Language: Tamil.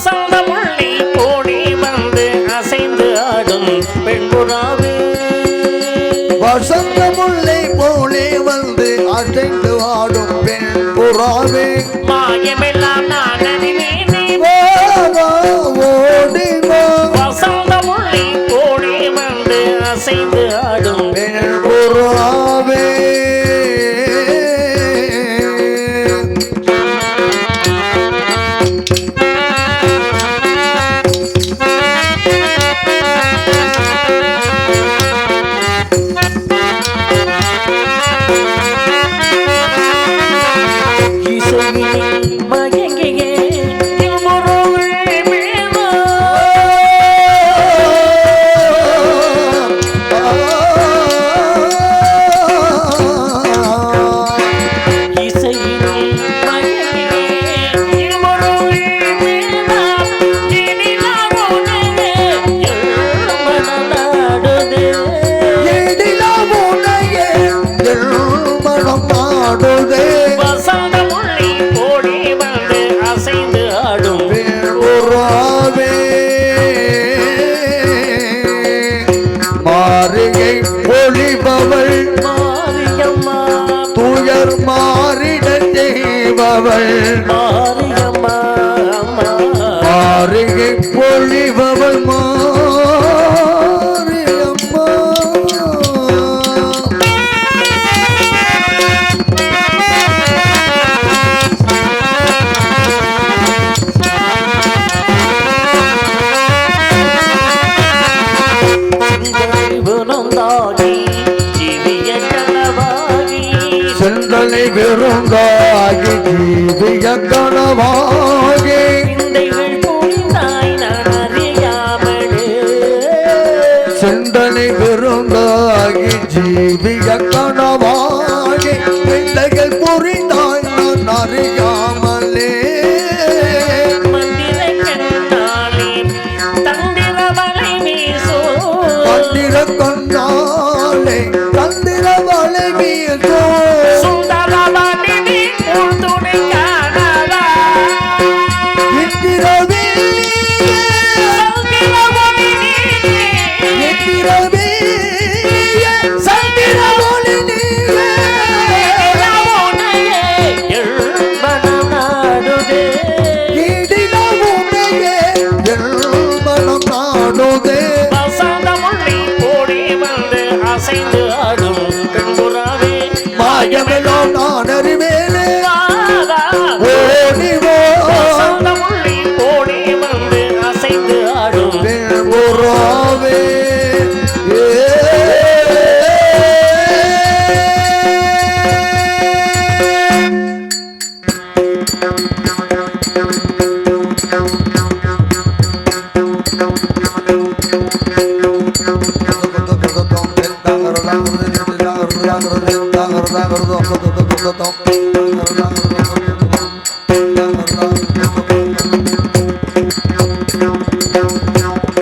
வசந்தமுள்ளி கோடி வந்து அசைந்து ஆடும் பெண்புறாவே வசந்த முல்லை போலே வந்து அசைந்து ஆடும் பெண் புறாவே. மாயமெல்லாம் நான் அறிவேனே ஓடி வா வசந்தமுள்ளி கோடி வந்து அசைந்து ஆடும் மாறிகை ஒளிபவள். மாரியம்மா துயர் மாறிட செய்பவள். மாரியம்மா செந்தனை பெருங்காகி ஜீவிய கனவாகி செந்தனை பெருங்காகி ஜீவிய கனவாகி பிள்ளைகள் புரிந்தாய் நான் அறியாமலே. மந்திர கண்ணாலே என் மனம் வசந்த வசந்தமுள்ளி கோடி வந்து அசைந்து